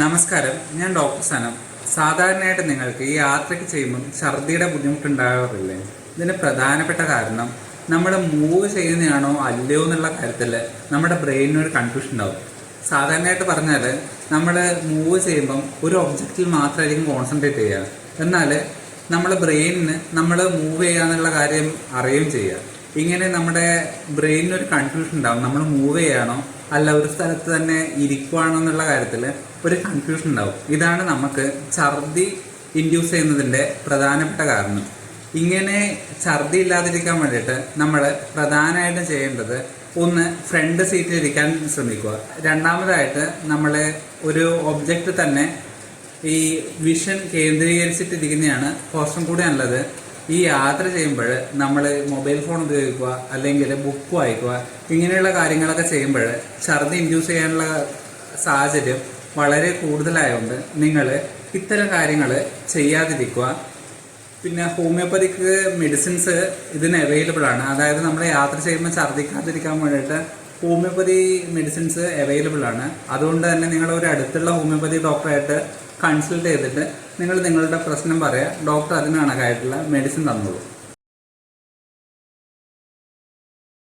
നമസ്കാരം. ഞാൻ ഡോക്ടർ സനം സാധാരണയായിട്ട് നിങ്ങൾക്ക് ഈ യാത്രയ്ക്ക് ചെയ്യുമ്പം ഛർദിയുടെ ബുദ്ധിമുട്ടുണ്ടാകാറില്ലേ? ഇതിന് പ്രധാനപ്പെട്ട കാരണം നമ്മൾ മൂവ് ചെയ്യുന്നതാണോ അല്ലയോ എന്നുള്ള കാര്യത്തിൽ നമ്മുടെ ബ്രെയിനിന് ഒരു കൺഫ്യൂഷൻ ഉണ്ടാവും. സാധാരണയായിട്ട് പറഞ്ഞാൽ നമ്മൾ മൂവ് ചെയ്യുമ്പം ഒരു ഒബ്ജക്റ്റിൽ മാത്രമായിരിക്കും കോൺസെൻട്രേറ്റ് ചെയ്യുക. എന്നാൽ നമ്മൾ ബ്രെയിനിന് നമ്മൾ മൂവ് ചെയ്യുക എന്നുള്ള കാര്യം അറിയുകയും ചെയ്യുക. ഇങ്ങനെ നമ്മുടെ ബ്രെയിനിന് ഒരു കൺഫ്യൂഷൻ ഉണ്ടാവും. നമ്മൾ മൂവ് ചെയ്യാണോ? അല്ല ഒരു സ്ഥലത്ത് തന്നെ ഇരിക്കുവാണോ എന്നുള്ള കാര്യത്തിൽ ഒരു കൺഫ്യൂഷൻ ഉണ്ടാവും. ഇതാണ് നമുക്ക് ഛർദി ഇൻഡ്യൂസ് ചെയ്യുന്നതിന്റെ പ്രധാനപ്പെട്ട കാരണം. ഇങ്ങനെ ഛർദി ഇല്ലാതിരിക്കാൻ വേണ്ടിയിട്ട് നമ്മൾ പ്രധാനമായിട്ടും ചെയ്യേണ്ടത് ഒന്ന് ഫ്രണ്ട് സീറ്റിൽ ഇരിക്കാൻ ശ്രമിക്കുക. രണ്ടാമതായിട്ട് നമ്മൾ ഒരു ഒബ്ജക്റ്റ് തന്നെ ഈ വിഷൻ കേന്ദ്രീകരിച്ചിട്ടിരിക്കുന്നതാണ്. കുറച്ചും കൂടി നല്ലത് ഈ യാത്ര ചെയ്യുമ്പോൾ നമ്മൾ മൊബൈൽ ഫോൺ ഉപയോഗിക്കുക അല്ലെങ്കിൽ ബുക്ക് വായിക്കുക ഇങ്ങനെയുള്ള കാര്യങ്ങളൊക്കെ ചെയ്യുമ്പോൾ ഛർദി ഇൻഡ്യൂസ് ചെയ്യാനുള്ള സാഹചര്യം വളരെ കൂടുതലായതുകൊണ്ട് നിങ്ങൾ ഇത്തരം കാര്യങ്ങൾ ചെയ്യാതിരിക്കുക. പിന്നെ ഹോമിയോപ്പതിക്ക് മെഡിസിൻസ് ഇതിന് അവൈലബിൾ ആണ്. അതായത് നമ്മൾ യാത്ര ചെയ്യുമ്പോൾ ഛർദ്ദിക്കാതിരിക്കാൻ വേണ്ടിയിട്ട് ഹോമിയോപ്പതി മെഡിസിൻസ് അവൈലബിൾ ആണ്. അതുകൊണ്ട് തന്നെ നിങ്ങൾ ഒരു അടുത്തുള്ള ഹോമിയോപ്പതി ഡോക്ടറായിട്ട് കൺസൾട്ട് ചെയ്തിട്ട് നിങ്ങൾ നിങ്ങളുടെ പ്രശ്നം പറയുക ഡോക്ടർ അതിന് കണക്കായിട്ടുള്ള മെഡിസിൻ തന്നോളൂ.